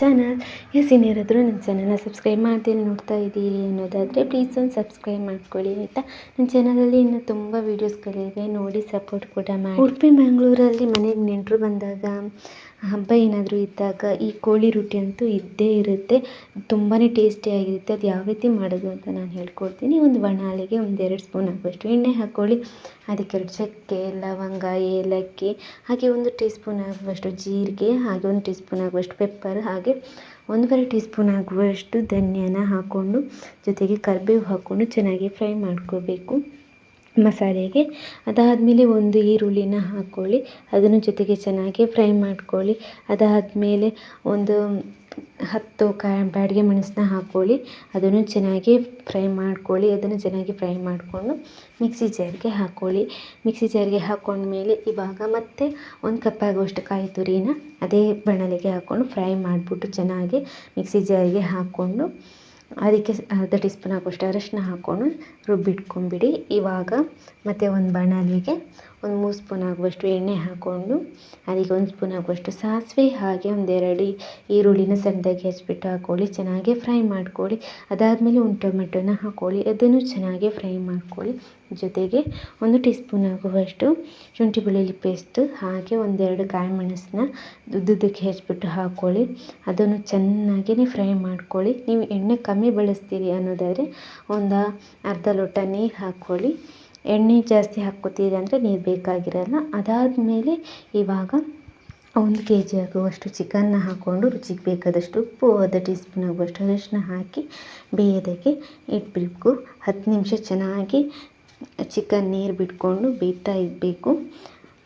Channel S ಇನ್ನೇರಾದರೂ ನನ್ನ ಚಾನಲ್ನ subscribe ಮಾಡ್ತೀನಿ ನೋಡ್ತಾ ಇದ್ದೀರಿ ಅನ್ನೋದಾದರೆ ಪ್ಲೀಸ್ ಒಂದು ಸಬ್ಸ್ಕ್ರೈಬ್ ಮಾಡ್ಕೊಳ್ಳಿ, ಆಯಿತಾ? ನನ್ನ ಚಾನಲಲ್ಲಿ ಇನ್ನೂ ತುಂಬ ವೀಡಿಯೋಸ್ಗಳಿವೆ ನೋಡಿ ಸಪೋರ್ಟ್ ಕೂಡ ಮಾಡಿ. ಉಡುಪಿ, ಬೆಂಗಳೂರಲ್ಲಿ ಮನೆಗೆ ನೆಂಟರು ಬಂದಾಗ ಹಬ್ಬ ಏನಾದರೂ ಇದ್ದಾಗ ಈ ಕೋಳಿ ರೊಟ್ಟಿ ಅಂತೂ ಇದ್ದೇ ಇರುತ್ತೆ. ತುಂಬಾ ಟೇಸ್ಟಿಯಾಗಿರುತ್ತೆ ಅದು ಯಾವ ರೀತಿ ಮಾಡೋದು ಅಂತ ನಾನು ಹೇಳ್ಕೊಡ್ತೀನಿ. ಒಂದು ಬಾಣಲೆಗೆ ಒಂದೆರಡು ಸ್ಪೂನ್ ಆಗುವಷ್ಟು ಎಣ್ಣೆ ಹಾಕ್ಕೊಳ್ಳಿ ಅದಕ್ಕೆ ಎರಡು ಚಕ್ಕೆ, ಲವಂಗ, ಏಲಕ್ಕಿ, ಹಾಗೆ ಒಂದು ಟೀ ಸ್ಪೂನ್ ಆಗುವಷ್ಟು ಜೀರಿಗೆ, ಹಾಗೆ ಒಂದು ಟೀ ಸ್ಪೂನ್ ಆಗುವಷ್ಟು ಪೆಪ್ಪರ್ ಹಾಗೆ ಒಂದೂವರೆ ಟೀ ಸ್ಪೂನ್ ಆಗುವಷ್ಟು ಧನಿಯಾನ ಹಾಕ್ಕೊಂಡು ಜೊತೆಗೆ ಕರಿಬೇವು ಹಾಕ್ಕೊಂಡು ಚೆನ್ನಾಗಿ ಫ್ರೈ ಮಾಡ್ಕೋಬೇಕು. ಮಸಾಲೆಗೆ. ಅದಾದಮೇಲೆ ಒಂದು ಈರುಳ್ಳಿನ ಹಾಕ್ಕೊಳ್ಳಿ. ಅದನ್ನು ಜೊತೆಗೆ ಚೆನ್ನಾಗಿ ಫ್ರೈ ಮಾಡ್ಕೊಳ್ಳಿ. ಅದಾದಮೇಲೆ ಒಂದು ಹತ್ತು ಕ ಬ್ಯಾಡಿಗೆ ಮೆಣಸನ್ನ ಹಾಕ್ಕೊಳ್ಳಿ. ಅದನ್ನು ಚೆನ್ನಾಗಿ ಫ್ರೈ ಮಾಡ್ಕೊಳ್ಳಿ. ಅದನ್ನು ಚೆನ್ನಾಗಿ ಫ್ರೈ ಮಾಡಿಕೊಂಡು ಮಿಕ್ಸಿ ಜಾರ್ಗೆ ಹಾಕ್ಕೊಳ್ಳಿ. ಮಿಕ್ಸಿ ಜಾರ್ಗೆ ಹಾಕ್ಕೊಂಡ್ಮೇಲೆ ಇವಾಗ ಮತ್ತೆ ಒಂದು ಕಪ್ಪಾಗುವಷ್ಟು ಕಾಯಿ ತುರಿನ ಅದೇ ಬಾಣಲೆಗೆ ಹಾಕ್ಕೊಂಡು ಫ್ರೈ ಮಾಡಿಬಿಟ್ಟು ಚೆನ್ನಾಗಿ ಮಿಕ್ಸಿ ಜಾರ್ಗೆ ಹಾಕ್ಕೊಂಡು ಅದಕ್ಕೆ ಅರ್ಧ ಟೀ ಸ್ಪೂನ್ ಹಾಕುವಷ್ಟು ಅರಶಿನ ಹಾಕ್ಕೊಂಡು ರುಬ್ಬಿಟ್ಕೊಂಬಿಡಿ ಇವಾಗ ಮತ್ತೆ ಒಂದು ಬಾಣಲೆಗೆ ಒಂದು ಮೂರು ಸ್ಪೂನ್ ಆಗುವಷ್ಟು ಎಣ್ಣೆ ಹಾಕ್ಕೊಂಡು ಅದಕ್ಕೆ ಒಂದು ಸ್ಪೂನ್ ಆಗುವಷ್ಟು ಸಾಸಿವೆ ಹಾಗೆ ಒಂದೆರಡು ಈರುಳ್ಳಿನ ಸಣ್ಣದಾಗಿ ಹೆಚ್ಚಿಬಿಟ್ಟು ಹಾಕ್ಕೊಳ್ಳಿ, ಚೆನ್ನಾಗಿ ಫ್ರೈ ಮಾಡ್ಕೊಳ್ಳಿ. ಅದಾದಮೇಲೆ ಒಂದು ಟೊಮೆಟೊನ ಹಾಕ್ಕೊಳ್ಳಿ, ಅದನ್ನು ಚೆನ್ನಾಗಿ ಫ್ರೈ ಮಾಡ್ಕೊಳ್ಳಿ. ಜೊತೆಗೆ ಒಂದು ಟೀ ಸ್ಪೂನ್ ಆಗುವಷ್ಟು ಶುಂಠಿ ಬೆಳ್ಳುಳ್ಳಿ ಪೇಸ್ಟ್, ಹಾಗೆ ಒಂದೆರಡು ಕಾಯಿ ಮೆಣಸನ್ನ ಹಚ್ಚಿಬಿಟ್ಟು ಹೆಚ್ಚಿಬಿಟ್ಟು ಹಾಕ್ಕೊಳ್ಳಿ. ಅದನ್ನು ಚೆನ್ನಾಗಿ ಫ್ರೈ ಮಾಡ್ಕೊಳ್ಳಿ. ನೀವು ಎಣ್ಣೆ ಕಮ್ಮಿ ಬಳಸ್ತೀರಿ ಅನ್ನೋದಾದರೆ ಒಂದು ಅರ್ಧ ಲೋಟ ನೀರು ಹಾಕ್ಕೊಳ್ಳಿ. ಎಣ್ಣೆ ಜಾಸ್ತಿ ಹಾಕ್ಕೋತೀರಿ ಅಂದರೆ ನೀರು ಬೇಕಾಗಿರಲ್ಲ, ಅದಾದಮೇಲೆ ಇವಾಗ ಒಂದು ಕೆ ಜಿ ಆಗುವಷ್ಟು ಚಿಕನ್ನ ಹಾಕ್ಕೊಂಡು ರುಚಿಗೆ ಬೇಕಾದಷ್ಟು ಉಪ್ಪು, ಅರ್ಧ ಟೀ ಸ್ಪೂನ್ ಆಗುವಷ್ಟು ಅರಿಶಿನ ಹಾಕಿ ಬೇಯೋದಕ್ಕೆ ಇಟ್ಬಿಡಬೇಕು ಹತ್ತು ನಿಮಿಷ ಚೆನ್ನಾಗಿ ಚಿಕನ್ ನೀರು ಬಿಟ್ಕೊಂಡು ಬೇಯ್ತಾ ಇರಬೇಕು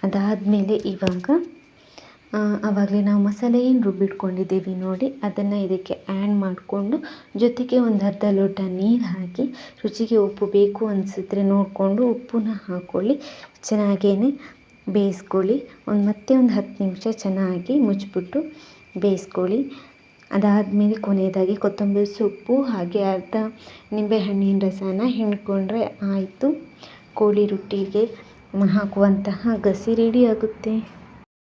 ಅದಾದಮೇಲೆ ಇವಾಗ ಆವಾಗಲೇ ನಾವು ಮಸಾಲೆ ಏನು ರುಬ್ಬಿಟ್ಕೊಂಡಿದ್ದೀವಿ ನೋಡಿ. ಅದನ್ನು ಇದಕ್ಕೆ ಆ್ಯಡ್ ಮಾಡಿಕೊಂಡು ಜೊತೆಗೆ ಒಂದು ಅರ್ಧ ಲೋಟ ನೀರು ಹಾಕಿ ರುಚಿಗೆ ಉಪ್ಪು ಬೇಕು ಅನಿಸಿದ್ರೆ ನೋಡಿಕೊಂಡು ಉಪ್ಪನ್ನ ಹಾಕ್ಕೊಳ್ಳಿ ಚೆನ್ನಾಗೇ ಬೇಯಿಸ್ಕೊಳ್ಳಿ. ಒಂದು ಮತ್ತೆ ಒಂದು ಹತ್ತು ನಿಮಿಷ ಚೆನ್ನಾಗಿ ಮುಚ್ಚಿಬಿಟ್ಟು ಬೇಯಿಸ್ಕೊಳ್ಳಿ. ಅದಾದಮೇಲೆ ಕೊನೆಯದಾಗಿ ಕೊತ್ತಂಬರಿ ಸೊಪ್ಪು ಹಾಗೆ ಅರ್ಧ ನಿಂಬೆಹಣ್ಣಿನ ರಸನ ಹಿಂಡ್ಕೊಂಡ್ರೆ ಆಯಿತು. ಕೋಳಿ ರೊಟ್ಟಿಗೆ ಹಾಕುವಂತಹ ಗಸಿ ರೆಡಿ ಆಗುತ್ತೆ.